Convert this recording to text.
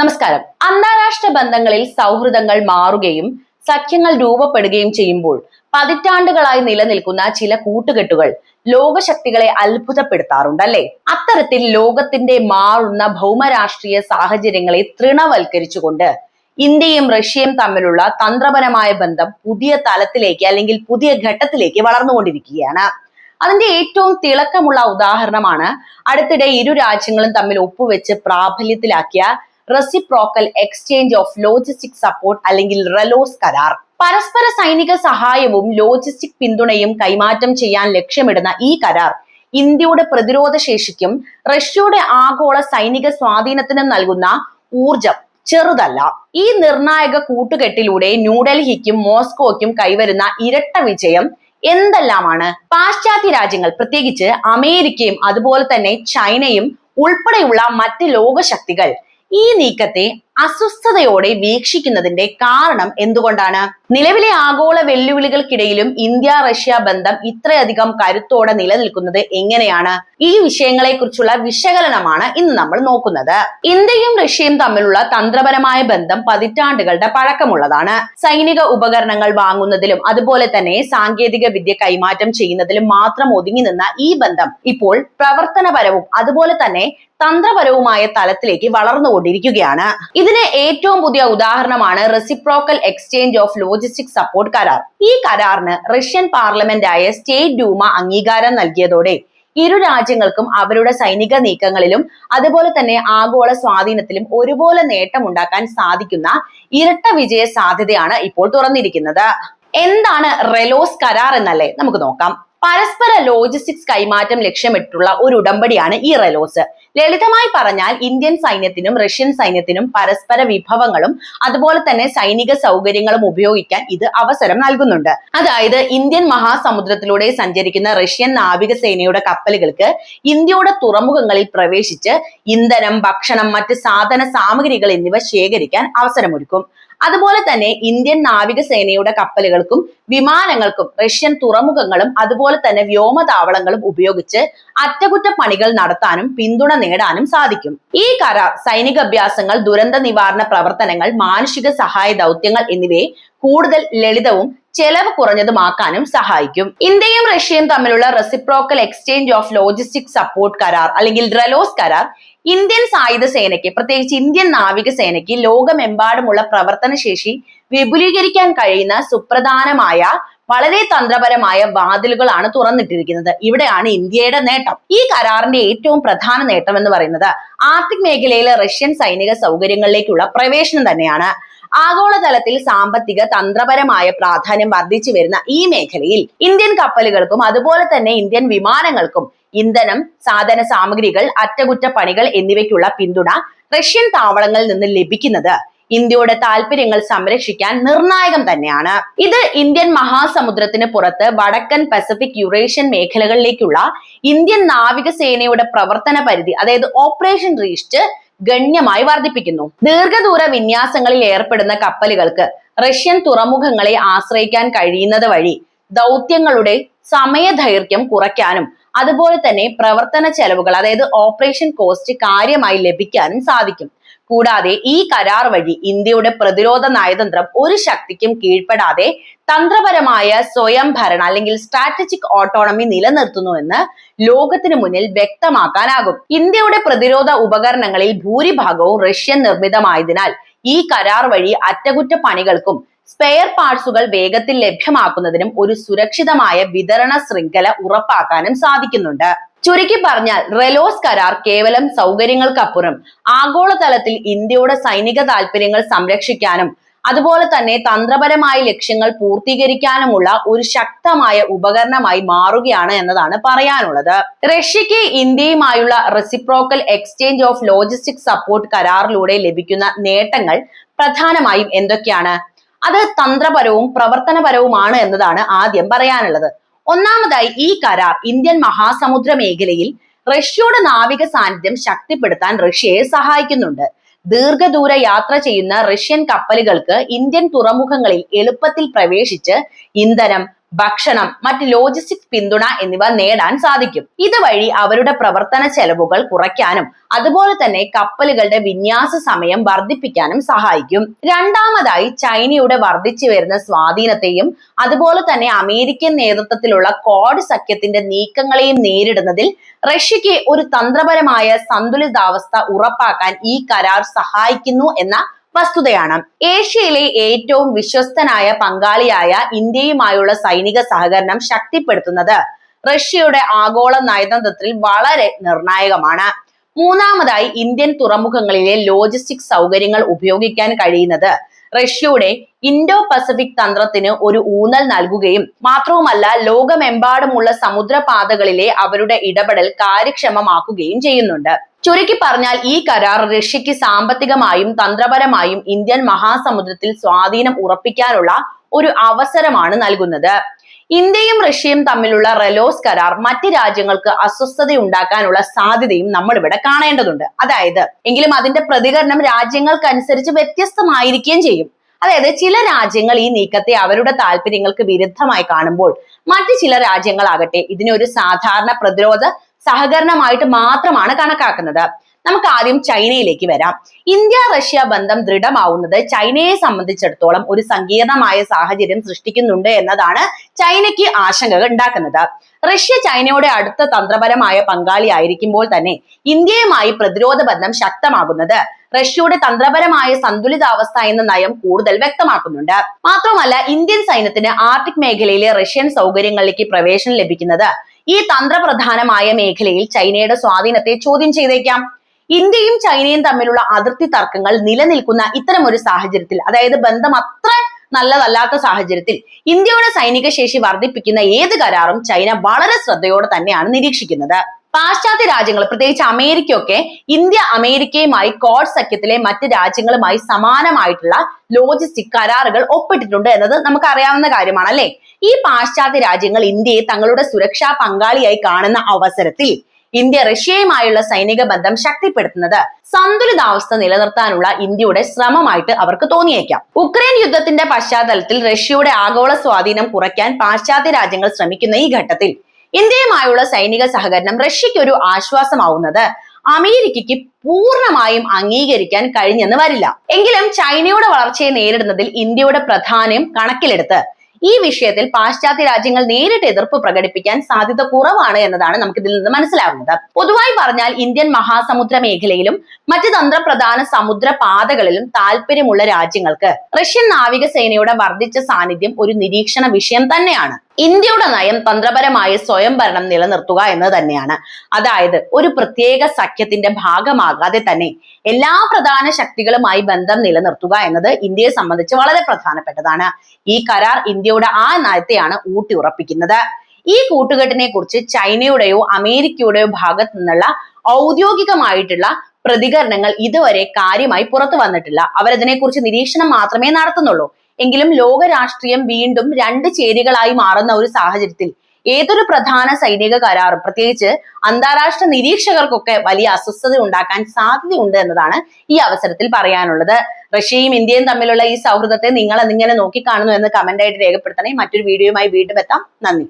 നമസ്കാരം. അന്താരാഷ്ട്ര ബന്ധങ്ങളിൽ സൗഹൃദങ്ങൾ മാറുകയും സഖ്യങ്ങൾ രൂപപ്പെടുകയും ചെയ്യുമ്പോൾ പതിറ്റാണ്ടുകളായി നിലനിൽക്കുന്ന ചില കൂട്ടുകെട്ടുകൾ ലോകശക്തികളെ അത്ഭുതപ്പെടുത്താറുണ്ട് അല്ലെ അത്തരത്തിൽ ലോകത്തിന്റെ മാറുന്ന ഭൗമരാഷ്ട്രീയ സാഹചര്യങ്ങളെ തൃണവൽക്കരിച്ചുകൊണ്ട് ഇന്ത്യയും റഷ്യയും തമ്മിലുള്ള തന്ത്രപരമായ ബന്ധം പുതിയ തലത്തിലേക്ക് അല്ലെങ്കിൽ പുതിയ ഘട്ടത്തിലേക്ക് വളർന്നുകൊണ്ടിരിക്കുകയാണ്. അതിന്റെ ഏറ്റവും തിളക്കമുള്ള ഉദാഹരണമാണ് അടുത്തിടെ ഇരു രാജ്യങ്ങളും തമ്മിൽ ഒപ്പുവെച്ച് പ്രാബല്യത്തിലാക്കിയ reciprocal exchange of logistic support അല്ലെങ്കിൽ റെലോസ് കരാർ. പരസ്പര സൈനിക സഹായവും ലോജിസ്റ്റിക് പിന്തുണയും കൈമാറ്റം ചെയ്യാൻ ലക്ഷ്യമിടുന്ന ഈ കരാർ ഇന്ത്യയുടെ പ്രതിരോധ ശേഷിക്കും റഷ്യയുടെ ആഗോള സൈനിക സ്വാധീനത്തിനും നൽകുന്ന ഊർജം ചെറുതല്ല. ഈ നിർണായക കൂട്ടുകെട്ടിലൂടെ ന്യൂഡൽഹിക്കും മോസ്കോയ്ക്കും കൈവരുന്ന ഇരട്ട വിജയം എന്തെല്ലാമാണ്? പാശ്ചാത്യ രാജ്യങ്ങൾ പ്രത്യേകിച്ച് അമേരിക്കയും അതുപോലെ തന്നെ ചൈനയും ഉൾപ്പെടെയുള്ള മറ്റ് ലോകശക്തികൾ ഈ നീക്കത്തെ അസ്വസ്ഥതയോടെ വീക്ഷിക്കുന്നതിന്റെ കാരണം എന്തുകൊണ്ടാണ്? നിലവിലെ ആഗോള വെല്ലുവിളികൾക്കിടയിലും ഇന്ത്യ റഷ്യ ബന്ധം ഇത്രയധികം കരുത്തോടെ നിലനിൽക്കുന്നത് എങ്ങനെയാണ്? ഈ വിഷയങ്ങളെ കുറിച്ചുള്ള വിശകലനമാണ് ഇന്ന് നമ്മൾ നോക്കുന്നത്. ഇന്ത്യയും റഷ്യയും തമ്മിലുള്ള തന്ത്രപരമായ ബന്ധം പതിറ്റാണ്ടുകളുടെ പഴക്കമുള്ളതാണ്. സൈനിക ഉപകരണങ്ങൾ വാങ്ങുന്നതിലും അതുപോലെ തന്നെ സാങ്കേതിക വിദ്യ കൈമാറ്റം ചെയ്യുന്നതിലും മാത്രം ഒതുങ്ങി നിന്ന ഈ ബന്ധം ഇപ്പോൾ പ്രവർത്തനപരവും അതുപോലെ തന്നെ തന്ത്രപരവുമായ തലത്തിലേക്ക് വളർന്നുകൊണ്ടിരിക്കുകയാണ്. ഇതിന് ഏറ്റവും പുതിയ ഉദാഹരണമാണ് reciprocal exchange of logistic support കരാർ. ഈ കരാറിന് റഷ്യൻ പാർലമെന്റായ സ്റ്റേറ്റ് ഡൂമ അംഗീകാരം നൽകിയതോടെ ഇരു രാജ്യങ്ങൾക്കും അവരുടെ സൈനിക നീക്കങ്ങളിലും അതുപോലെ തന്നെ ആഗോള സ്വാധീനത്തിലും ഒരുപോലെ നേട്ടമുണ്ടാക്കാൻ സാധിക്കുന്ന ഇരട്ട വിജയ സാധ്യതയാണ് ഇപ്പോൾ തുറന്നിരിക്കുന്നത്. എന്താണ് റെലോസ് കരാർ എന്നല്ലേ? നമുക്ക് നോക്കാം. പരസ്പര ലോജിസ്റ്റിക്സ് കൈമാറ്റം ലക്ഷ്യമിട്ടുള്ള ഒരു ഉടമ്പടിയാണ് ഈ റെലോസ് ലളിതമായി പറഞ്ഞാൽ ഇന്ത്യൻ സൈന്യത്തിനും റഷ്യൻ സൈന്യത്തിനും പരസ്പര വിഭവങ്ങളും അതുപോലെ തന്നെ സൈനിക സൗകര്യങ്ങളും ഉപയോഗിക്കാൻ ഇത് അവസരം നൽകുന്നുണ്ട്. അതായത് ഇന്ത്യൻ മഹാസമുദ്രത്തിലൂടെ സഞ്ചരിക്കുന്ന റഷ്യൻ നാവികസേനയുടെ കപ്പലുകൾക്ക് ഇന്ത്യയുടെ തുറമുഖങ്ങളിൽ പ്രവേശിച്ച് ഇന്ധനം ഭക്ഷണം മറ്റ് സാധന സാമഗ്രികൾ എന്നിവ ശേഖരിക്കാൻ അവസരമൊരുക്കും. അതുപോലെ തന്നെ ഇന്ത്യൻ നാവികസേനയുടെ കപ്പലുകൾക്കും വിമാനങ്ങൾക്കും റഷ്യൻ തുറമുഖങ്ങളും അതുപോലെ തന്നെ വ്യോമതാവളങ്ങളും ഉപയോഗിച്ച് അറ്റകുറ്റപ്പണികൾ നടത്താനും പിന്തുണ നേടാനും സാധിക്കും. ഈ കരാർ സൈനിക അഭ്യാസങ്ങൾ ദുരന്ത നിവാരണ പ്രവർത്തനങ്ങൾ മാനുഷിക സഹായ ദൗത്യങ്ങൾ എന്നിവയെ കൂടുതൽ ലളിതവും ചെലവ് കുറഞ്ഞതുമാക്കാനും സഹായിക്കും. ഇന്ത്യയും റഷ്യയും തമ്മിലുള്ള reciprocal exchange of logistic support കരാർ അല്ലെങ്കിൽ ഡ്രലോസ് കരാർ ഇന്ത്യൻ സായുധ സേനയ്ക്ക് പ്രത്യേകിച്ച് ഇന്ത്യൻ നാവികസേനയ്ക്ക് ലോകമെമ്പാടുമുള്ള പ്രവർത്തനശേഷി വിപുലീകരിക്കാൻ കഴിയുന്ന സുപ്രധാനമായ വളരെ തന്ത്രപരമായ വാതിലുകളാണ് തുറന്നിട്ടിരിക്കുന്നത്. ഇവിടെയാണ് ഇന്ത്യയുടെ നേട്ടം. ഈ കരാറിന്റെ ഏറ്റവും പ്രധാന നേട്ടം എന്ന് പറയുന്നത് ആർട്ടിക് മേഖലയിലെ റഷ്യൻ സൈനിക സൗകര്യങ്ങളിലേക്കുള്ള പ്രവേശനം തന്നെയാണ്. ആഗോളതലത്തിൽ സാമ്പത്തിക തന്ത്രപരമായ പ്രാധാന്യം വർദ്ധിച്ചു വരുന്ന ഈ മേഖലയിൽ ഇന്ത്യൻ കപ്പലുകൾക്കും അതുപോലെ തന്നെ ഇന്ത്യൻ വിമാനങ്ങൾക്കും ഇന്ധനം സാധന സാമഗ്രികൾ അറ്റകുറ്റപ്പണികൾ എന്നിവയ്ക്കുള്ള പിന്തുണ റഷ്യൻ താവളങ്ങളിൽ നിന്ന് ലഭിക്കുന്നത്. ഇന്ത്യയുടെ താല്പര്യങ്ങൾ സംരക്ഷിക്കാൻ നിർണായകം തന്നെയാണ്. ഇത് ഇന്ത്യൻ മഹാസമുദ്രത്തിന് പുറത്ത് വടക്കൻ പസഫിക് യുറേഷ്യൻ മേഖലകളിലേക്കുള്ള ഇന്ത്യൻ നാവികസേനയുടെ പ്രവർത്തന പരിധി അതായത് ഓപ്പറേഷൻ റീസ്റ്റ് ഗണ്യമായി വർദ്ധിപ്പിക്കുന്നു ദീർഘദൂര വിന്യാസങ്ങളിൽ ഏർപ്പെടുന്ന കപ്പലുകൾക്ക് റഷ്യൻ തുറമുഖങ്ങളെ ആശ്രയിക്കാൻ കഴിയുന്നത് വഴി ദൗത്യങ്ങളുടെ സമയദൈർഘ്യം കുറയ്ക്കാനും അതുപോലെ തന്നെ പ്രവർത്തന ചെലവുകൾ അതായത് ഓപ്പറേഷൻ കോസ്റ്റ് കാര്യമായി ലഭിക്കാനും സാധിക്കും. കൂടാതെ ഈ കരാർ വഴി ഇന്ത്യയുടെ പ്രതിരോധ നയതന്ത്രം ഒരു ശക്തിക്കും കീഴ്പ്പെടാതെ തന്ത്രപരമായ സ്വയം ഭരണം അല്ലെങ്കിൽ സ്ട്രാറ്റജിക് ഓട്ടോണമി നിലനിർത്തുന്നുവെന്ന് ലോകത്തിനു മുന്നിൽ വ്യക്തമാക്കാനാകും. ഇന്ത്യയുടെ പ്രതിരോധ ഉപകരണങ്ങളിൽ ഭൂരിഭാഗവും റഷ്യൻ നിർമ്മിതമായതിനാൽ ഈ കരാർ വഴി അറ്റകുറ്റപ്പണികൾക്കും സ്പെയർ പാർട്സുകൾ വേഗത്തിൽ ലഭ്യമാക്കുന്നതിനും ഒരു സുരക്ഷിതമായ വിതരണ ശൃംഖല ഉറപ്പാക്കാനും സാധിക്കുന്നുണ്ട്. ചുരുക്കി പറഞ്ഞാൽ റെലോസ് കരാർ കേവലം സൗകര്യങ്ങൾക്കപ്പുറം ആഗോളതലത്തിൽ ഇന്ത്യയുടെ സൈനിക താല്പര്യങ്ങൾ സംരക്ഷിക്കാനും അതുപോലെ തന്നെ തന്ത്രപരമായ ലക്ഷ്യങ്ങൾ പൂർത്തീകരിക്കാനുമുള്ള ഒരു ശക്തമായ ഉപകരണമായി മാറുകയാണ് എന്നതാണ് പറയാനുള്ളത്. റഷ്യക്ക് ഇന്ത്യയുമായുള്ള reciprocal exchange of logistic support കരാറിലൂടെ ലഭിക്കുന്ന നേട്ടങ്ങൾ പ്രധാനമായും എന്തൊക്കെയാണ്? അത് തന്ത്രപരവും പ്രവർത്തനപരവുമാണ് എന്നതാണ് ആദ്യം പറയാനുള്ളത്. ഒന്നാമതായി ഈ കരാർ ഇന്ത്യൻ മഹാസമുദ്ര മേഖലയിൽ റഷ്യയുടെ നാവിക സാന്നിധ്യം ശക്തിപ്പെടുത്താൻ റഷ്യയെ സഹായിക്കുന്നുണ്ട്. ദീർഘദൂര യാത്ര ചെയ്യുന്ന റഷ്യൻ കപ്പലുകൾക്ക് ഇന്ത്യൻ തുറമുഖങ്ങളിൽ എളുപ്പത്തിൽ പ്രവേശിച്ച് ഇന്ധനം ഭക്ഷണം മറ്റ് ലോജിസ്റ്റിക് പിന്തുണ എന്നിവ നേടാൻ സാധിക്കും. ഇതുവഴി അവരുടെ പ്രവർത്തന ചെലവുകൾ കുറയ്ക്കാനും അതുപോലെ തന്നെ കപ്പലുകളുടെ വിന്യാസ സമയം വർദ്ധിപ്പിക്കാനും സഹായിക്കും. രണ്ടാമതായി ചൈനയുടെ വർദ്ധിച്ചു വരുന്ന സ്വാധീനത്തെയും അതുപോലെ തന്നെ അമേരിക്കൻ നേതൃത്വത്തിലുള്ള കോഡ് സഖ്യത്തിന്റെ നീക്കങ്ങളെയും നേരിടുന്നതിൽ റഷ്യക്ക് ഒരു തന്ത്രപരമായ സന്തുലിതാവസ്ഥ ഉറപ്പാക്കാൻ ഈ കരാർ സഹായിക്കുന്നു എന്ന വസ്തുതയാണ്. ഏഷ്യയിലെ ഏറ്റവും വിശ്വസ്തനായ പങ്കാളിയായ ഇന്ത്യയുമായുള്ള സൈനിക സഹകരണം ശക്തിപ്പെടുത്തുന്നത് റഷ്യയുടെ ആഗോള നയതന്ത്രത്തിൽ വളരെ നിർണായകമാണ്. മൂന്നാമതായി ഇന്ത്യൻ തുറമുഖങ്ങളിലെ ലോജിസ്റ്റിക് സൗകര്യങ്ങൾ ഉപയോഗിക്കാൻ കഴിയുന്നത് റഷ്യയുടെ ഇൻഡോ പസഫിക് തന്ത്രത്തിന് ഒരു ഊന്നൽ നൽകുകയും മാത്രവുമല്ല ലോകമെമ്പാടുമുള്ള സമുദ്രപാതകളിലെ അവരുടെ ഇടപെടൽ കാര്യക്ഷമമാക്കുകയും ചെയ്യുന്നുണ്ട്. ചുരുക്കി പറഞ്ഞാൽ ഈ കരാർ റഷ്യക്ക് സാമ്പത്തികമായും തന്ത്രപരമായും ഇന്ത്യൻ മഹാസമുദ്രത്തിൽ സ്വാധീനം ഉറപ്പിക്കാനുള്ള ഒരു അവസരമാണ് നൽകുന്നത്. ഇന്ത്യയും റഷ്യയും തമ്മിലുള്ള റെലോസ് കരാർ മറ്റ് രാജ്യങ്ങൾക്ക് അസ്വസ്ഥത ഉണ്ടാക്കാനുള്ള സാധ്യതയും നമ്മൾ ഇവിടെ കാണേണ്ടതുണ്ട്. അതായത് എങ്കിലും അതിന്റെ പ്രതികരണം രാജ്യങ്ങൾക്കനുസരിച്ച് വ്യത്യസ്തമായിരിക്കുകയും ചെയ്യും. അതായത് ചില രാജ്യങ്ങൾ ഈ നീക്കത്തെ അവരുടെ താല്പര്യങ്ങൾക്ക് വിരുദ്ധമായി കാണുമ്പോൾ മറ്റു ചില രാജ്യങ്ങളാകട്ടെ ഇതിനെ ഒരു സാധാരണ പ്രതിരോധ സഹകരണമായിട്ട് മാത്രമാണ് കണക്കാക്കുന്നത്. നമുക്ക് ആദ്യം ചൈനയിലേക്ക് വരാം. ഇന്ത്യ റഷ്യ ബന്ധം ദൃഢമാവുന്നത് ചൈനയെ സംബന്ധിച്ചിടത്തോളം ഒരു സങ്കീർണമായ സാഹചര്യം സൃഷ്ടിക്കുന്നുണ്ട് എന്നതാണ് ചൈനയ്ക്ക് ആശങ്കകൾ ഉണ്ടാക്കുന്നത്. റഷ്യ ചൈനയുടെ അടുത്ത തന്ത്രപരമായ പങ്കാളി ആയിരിക്കുമ്പോൾ തന്നെ ഇന്ത്യയുമായി പ്രതിരോധ ബന്ധം ശക്തമാകുന്നത് റഷ്യയുടെ തന്ത്രപരമായ സന്തുലിതാവസ്ഥ എന്ന നയം കൂടുതൽ വ്യക്തമാക്കുന്നുണ്ട്. മാത്രമല്ല ഇന്ത്യൻ സൈന്യത്തിന് ആർട്ടിക് മേഖലയിലെ റഷ്യൻ സൗകര്യങ്ങളിലേക്ക് പ്രവേശനം ലഭിക്കുന്നത് ഈ തന്ത്രപ്രധാനമായ മേഖലയിൽ ചൈനയുടെ സ്വാധീനത്തെ ചോദ്യം ചെയ്തേക്കാം. ഇന്ത്യയും ചൈനയും തമ്മിലുള്ള അതിർത്തി തർക്കങ്ങൾ നിലനിൽക്കുന്ന ഇത്തരം ഒരു സാഹചര്യത്തിൽ അതായത് ബന്ധം അത്ര നല്ലതല്ലാത്ത സാഹചര്യത്തിൽ ഇന്ത്യയുടെ സൈനിക ശേഷി വർദ്ധിപ്പിക്കുന്ന ഏത് കരാറും ചൈന വളരെ ശ്രദ്ധയോടെ തന്നെയാണ് നിരീക്ഷിക്കുന്നത്. പാശ്ചാത്യ രാജ്യങ്ങൾ പ്രത്യേകിച്ച് അമേരിക്കയൊക്കെ ഇന്ത്യ അമേരിക്കയുമായി കോഡ് സഖ്യത്തിലെ മറ്റ് രാജ്യങ്ങളുമായി സമാനമായിട്ടുള്ള ലോജിസ്റ്റിക് കരാറുകൾ ഒപ്പിട്ടിട്ടുണ്ട് എന്നത് നമുക്ക് അറിയാവുന്ന കാര്യമാണ് അല്ലെ ഈ പാശ്ചാത്യ രാജ്യങ്ങൾ ഇന്ത്യയെ തങ്ങളുടെ സുരക്ഷാ പങ്കാളിയായി കാണുന്ന അവസരത്തിൽ ഇന്ത്യ റഷ്യയുമായുള്ള സൈനിക ബന്ധം ശക്തിപ്പെടുത്തുന്നത് സന്തുലിതാവസ്ഥ നിലനിർത്താനുള്ള ഇന്ത്യയുടെ ശ്രമമായിട്ട് അവർക്ക് തോന്നിയേക്കാം. ഉക്രൈൻ യുദ്ധത്തിന്റെ പശ്ചാത്തലത്തിൽ റഷ്യയുടെ ആഗോള സ്വാധീനം കുറയ്ക്കാൻ പാശ്ചാത്യ രാജ്യങ്ങൾ ശ്രമിക്കുന്ന ഈ ഘട്ടത്തിൽ ഇന്ത്യയുമായുള്ള സൈനിക സഹകരണം റഷ്യയ്ക്ക് ഒരു ആശ്വാസമാവുന്നത് അമേരിക്കയ്ക്ക് പൂർണമായും അംഗീകരിക്കാൻ കഴിഞ്ഞെന്ന് വരില്ല. എങ്കിലും ചൈനയുടെ വളർച്ചയെ നേരിടുന്നതിൽ ഇന്ത്യയുടെ പ്രധാനം കണക്കിലെടുത്ത് ഈ വിഷയത്തിൽ പാശ്ചാത്യ രാജ്യങ്ങൾ നേരിട്ട് എതിർപ്പ് പ്രകടിപ്പിക്കാൻ സാധ്യത കുറവാണ് എന്നതാണ് നമുക്ക് ഇതിൽ നിന്ന് മനസ്സിലാവുന്നത്. പൊതുവായി പറഞ്ഞാൽ ഇന്ത്യൻ മഹാസമുദ്ര മേഖലയിലും മറ്റ് തന്ത്രപ്രധാന സമുദ്ര പാതകളിലും താല്പര്യമുള്ള രാജ്യങ്ങൾക്ക് റഷ്യൻ നാവികസേനയുടെ വർദ്ധിച്ച സാന്നിധ്യം ഒരു നിരീക്ഷണ വിഷയം തന്നെയാണ്. ഇന്ത്യയുടെ നയം തന്ത്രപരമായ സ്വയംഭരണം നിലനിർത്തുക എന്ന് തന്നെയാണ്. അതായത് ഒരു പ്രത്യേക സഖ്യത്തിന്റെ ഭാഗമാകാതെ തന്നെ എല്ലാ പ്രധാന ശക്തികളുമായി ബന്ധം നിലനിർത്തുക എന്നത് ഇന്ത്യയെ സംബന്ധിച്ച് വളരെ പ്രധാനപ്പെട്ടതാണ്. ഈ കരാർ ഇന്ത്യയുടെ ആ നയത്തെയാണ് ഊട്ടിയുറപ്പിക്കുന്നത്. ഈ കൂട്ടുകെട്ടിനെ കുറിച്ച് ചൈനയുടെയോ അമേരിക്കയുടെയോ ഭാഗത്തു നിന്നുള്ള ഔദ്യോഗികമായിട്ടുള്ള പ്രതികരണങ്ങൾ ഇതുവരെ കാര്യമായി പുറത്തു വന്നിട്ടില്ല. അവരതിനെക്കുറിച്ച് നിരീക്ഷണം മാത്രമേ നടത്തുന്നുള്ളൂ. എങ്കിലും ലോക രാഷ്ട്രീയം വീണ്ടും രണ്ട് ചേരികളായി മാറുന്ന ഒരു സാഹചര്യത്തിൽ ഏതൊരു പ്രധാന സൈനിക കരാറും? പ്രത്യേകിച്ച് അന്താരാഷ്ട്ര നിരീക്ഷകർക്കൊക്കെ വലിയ അസ്വസ്ഥത ഉണ്ടാക്കാൻ സാധ്യതയുണ്ട് എന്നതാണ് ഈ അവസരത്തിൽ പറയാനുള്ളത്. റഷ്യയും ഇന്ത്യയും തമ്മിലുള്ള ഈ സൗഹൃദത്തെ നിങ്ങൾ എന്നിങ്ങനെ നോക്കിക്കാണുന്നു എന്ന് കമന്റ് ആയിട്ട് രേഖപ്പെടുത്തണേ. മറ്റൊരു വീഡിയോയുമായി വീണ്ടും എത്താം. നന്ദി.